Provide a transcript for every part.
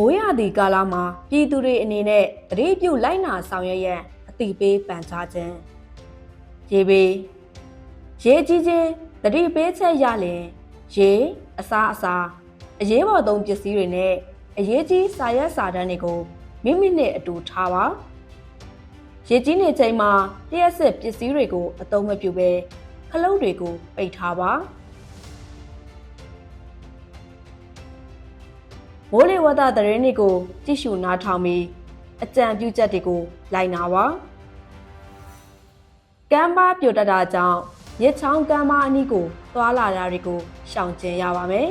မိုးရသည့်ကာလမှာပြည်သူတွေအနေနဲ့တတိပြုလိုက်နာဆောင်ရွက်ရန်အတိပေးပန်ကြားခြင်းရေဘေးရေကြီးခြင်းတတိပေးချက်ရလင်ရေအစားအစာအရေးပေါ်သုံးပစ္စည်းတွေနဲ့အရေးကြီးစာရွက်စာတမ်းတွေကိုမိမိနဲ့အတူထားပါရေကြီးနေချိန်မှာလျှက်စစ်ပစ္စည်းတွေကိုအသုံးမပြုဘဲခလုတ်တွေကိုပိတ်ထားပါ မိုးလေဝသသတင်းတွေကိုကြည့်ရှုနားထောင်ပြီးအကြံပြုချက်တွေကိုလိုက်နာပါကမ်းပါပြိုတက်တာကြောင့်ရစ်ချောင်းကမ်းပါအနီးကိုသွာလာတာတွေကိုရှောင်ကျဉ်ရပါမယ်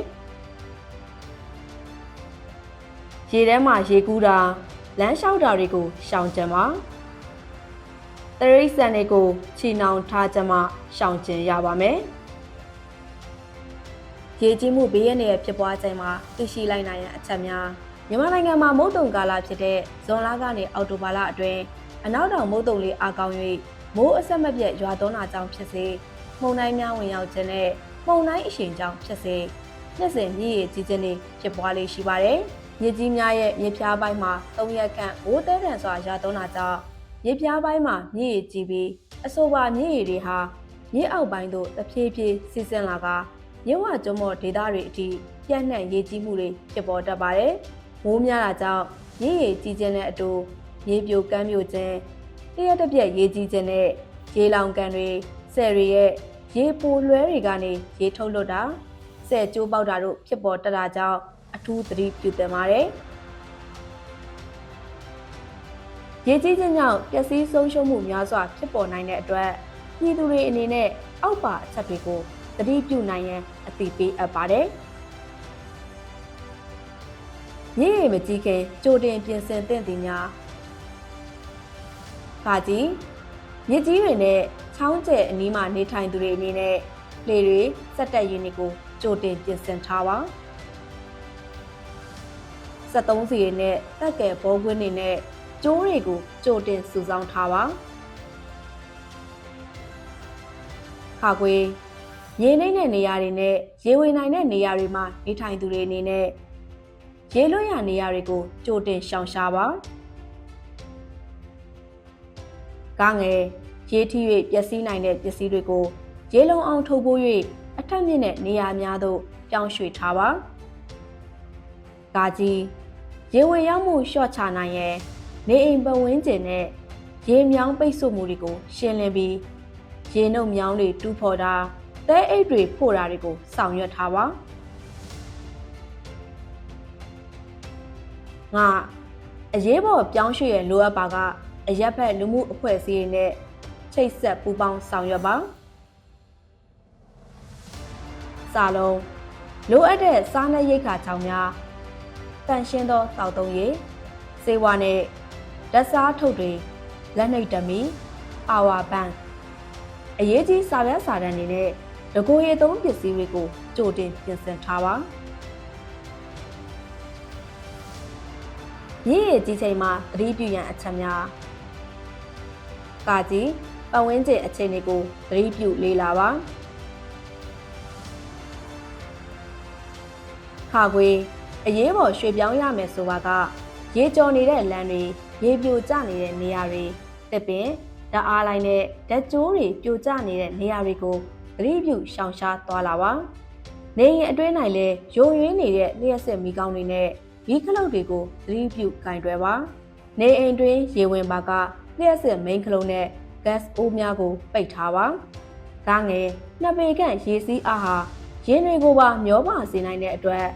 ရေထဲမှာရေကူးတာလမ်းလျှောက်တာတွေကိုရှောင်ကျဉ်ပါတရိတ်ဆန်တွေကိုချီနှောင်ထားကြမှရှောင်ကျဉ်ရပါမယ် ရေကြီးမှုဘေးရန်ရဲ့ဖြစ်ပွားချိန်မှာသိရှိလိုက်နိုင်ရန်အချက်များမြန်မာနိုင်ငံမှာမုတ်တုံကာလဖြစ်တဲ့ဇွန်လကနေအောက်တိုဘာလအတွင်းအနောက်တောင်မုတ်တုံလေးအားကောင်း၍မိုးအဆက်မပြတ်ရွာသွန်းတာကြောင့်ဖြစ်စေမှုန်တိုင်းများဝင်ရောက်ခြင်းနဲ့မှုန်တိုင်းအရှိန်ကြောင့်ဖြစ်စေနှစ်စဉ်မြည်ရည်ကြီးခြင်းတွေဖြစ်ပွားလေးရှိပါတယ်။မြစ်ကြီးများရဲ့မြစ်ဖျားပိုင်းမှာ၃ရက်ခန့်မိုးတဲတန်စွာရွာသွန်းတာကြောင့်မြစ်ဖျားပိုင်းမှာမြည်ရည်ကြီးပြီးအဆိုပါမြည်ရည်တွေဟာမြစ်အောက်ပိုင်းသို့တဖြည်းဖြည်းစီးဆင်းလာက မြစ်ဝကျွန်းမော်ဒေသတွေအထိပြန့်နှံ့ရေးကြီးမှုတွေဖြစ်ပေါ်တတ်ပါတယ်။မိုးများတာကြောင့်မြည်ရည်ကြီးခြင်းနဲ့အတူမြေပြိုကမ်းပြိုခြင်းတရက်တစ်ပြက်ရေးကြီးခြင်းနဲ့ရေလောင်ကန်တွေဆယ်တွေရဲ့ရေပိုလွှဲတွေကနေရေထုတ်လွတ်တာဆယ်ကျိုးပေါက်တာတို့ဖြစ်ပေါ်တတ်တာကြောင့်အထူးသတိပြုသင့်ပါတယ်။ရေကြီးခြင်းကြောင့်ပျက်စီးဆုံးရှုံးမှုများစွာဖြစ်ပေါ်နိုင်တဲ့အတွက်ပြည်သူတွေအနေနဲ့အောက်ပါအချက်တွေကို သတိပြုနိုင်ရန်အသိပေးအပ်ပါတယ်။မြေရီမကြီးခင်ကြိုတင်ပြင်ဆင်သင့်သည်များ။ခါကြီးမြစ်ကြီးတွေနဲ့ချောင်းကျဲအနီးမှာနေထိုင်သူတွေအနေနဲ့လေတွေစက်တက်ယူနစ်ကိုကြိုတင်ပြင်ဆင်ထားပါ73စီတွေနဲ့တက်ကဲဘောကွင်းတွေနဲ့ကျိုးတွေကိုကြိုတင်စုဆောင်းထားပါခါခွေ ရေနှိမ့်တဲ့နေရာတွေနဲ့ရေဝင်နိုင်တဲ့နေရာတွေမှာနေထိုင်သူတွေအနေနဲ့ရေလွတ်ရနေရာတွေကိုကြိုတင်ရှောင်ရှားပါကားငယ်ရေးထီ၍ပျက်စီးနိုင်တဲ့ပစ္စည်းတွေကိုရေလုံအောင်ထုတ်ပိုး၍အထက်မြင့်တဲ့နေရာများသို့ပြောင်းရွှေ့ထားပါ။ကာကြီးရေဝင်ရောက်မှုလျှော့ချနိုင်ရန်နေအိမ်ပတ်ဝန်းကျင်နဲ့ရေမြောင်းပိတ်ဆို့မှုတွေကိုရှင်းလင်းပြီးရေနှုတ်မြောင်းတွေတူးဖော်တာ သဲအိတ်တွေဖို့တာတွေကိုဆောင်ရွက်ထားပါ။ငါအရေးပေါ်ပြောင်းရွှေ့ရလိုအပ်ပါကအရက်ဖက်လူမှုအဖွဲ့အစည်းတွေနဲ့ချိတ်ဆက်ပူးပေါင်းဆောင်ရွက်ပါစာလုံးလိုအပ်တဲ့စားနပ်ရိက္ခာချောင်းများတန်ရှင်းသောတောက်သုံးရည်စေဝါနဲ့လက်စားထုတ်တွေလက်နှိပ်တမီအာဝါဘန်အရေးကြီးစာရွက်စာတမ်းတွေနဲ့ တကိုရေသုံးပစ္စည်းတွေကိုကြိုတင်ပြင်ဆင်ထားပါရည်ရည်ကြီးချိန်မှာသတိပြုရန်အချက်များကာကြီးပတ်ဝန်းကျင်အခြေအနေကိုသတိပြုလေ့လာပါခါခွေအရေးပေါ်ရွှေ့ပြောင်းရမယ်ဆိုပါက ရေကျော်နေတဲ့လမ်းတွေရေပြိုကျနေတဲ့နေရာတွေတစ်ပင်ဓာတ်အားလိုင်းနဲ့ဓာတ်ကြိုးတွေပြိုကျနေတဲ့နေရာတွေကို သတိပြုရှောင်ရှားသွားလာပါနေရင်အတွင်းနိုင်လဲယုံရင်းနေတဲ့လျှက်စစ်မီကောင်းတွေနဲ့မီးခလုတ်တွေကိုသတိပြုကင်တွယ်ပါနေအိမ်တွင်ရေဝင်ပါကလျှက်စစ်မိန်းခလုံးနဲ့ gas အိုးများကိုပိတ်ထားပါ။ဒါငယ်နှစ်ပေခန့်ရေစီးအားဟာရင်းတွေကိုပါမျောပါစေနိုင်တဲ့အတွက်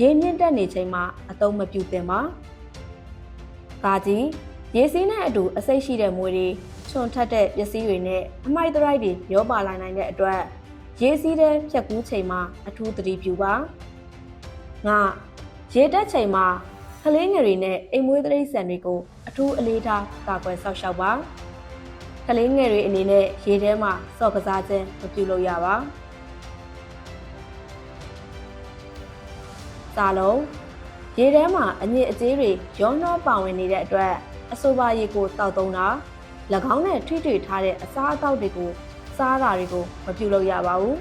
ရေမြင့်တက်နေချိန်မှာအသုံးမပြုသင့်ပါ။ကာကြီးရေစီးနဲ့အတူအစိတ်ရှိတဲ့မွေတွေ ချွန်ထက်တဲ့ပစ္စည်းတွေနဲ့အမိုက်တရိုက်တွေမျောပါလာနိုင်တဲ့အတွက်ရေစီးတဲ့ဖြတ်ကူးချိန်မှာအထူးသတိပြုပါ။ငါရေတက်ချိန်မှာကလေးငယ်တွေနဲ့အိမ်မွေးတိရစ္ဆာန်တွေကိုအထူးအလေးထားကာကွယ်ဆောက်ရှောက်ပါ။ကလေးငယ်တွေအနေနဲ့ရေထဲမှာစော့ကစားခြင်းမပြုလုပ်ရပါစာလုံးရေထဲမှာအညစ်အကြေးတွေရောနှောပါဝင်နေတဲ့အတွက်အဆိုပါရေကိုတောက်သုံးတာ၎ င်းနဲ့ထိတွေ့ထားတဲ့အစားအသောက်တွေကိုစားတာတွေကိုမပြုလုပ်ရပါဘူး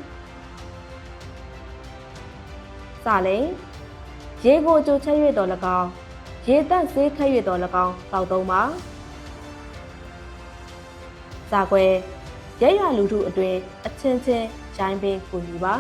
စာလိန်ရေကိုကြိုချက်၍တော်၎င်းရေတက်ဆေးခက်ရတော်၎င်းတောက်သုံးပါဇာကွယ်ရဲရွာလူထုအတွင်အချင်းချင်းရိုင်းပင်ကူညီပါ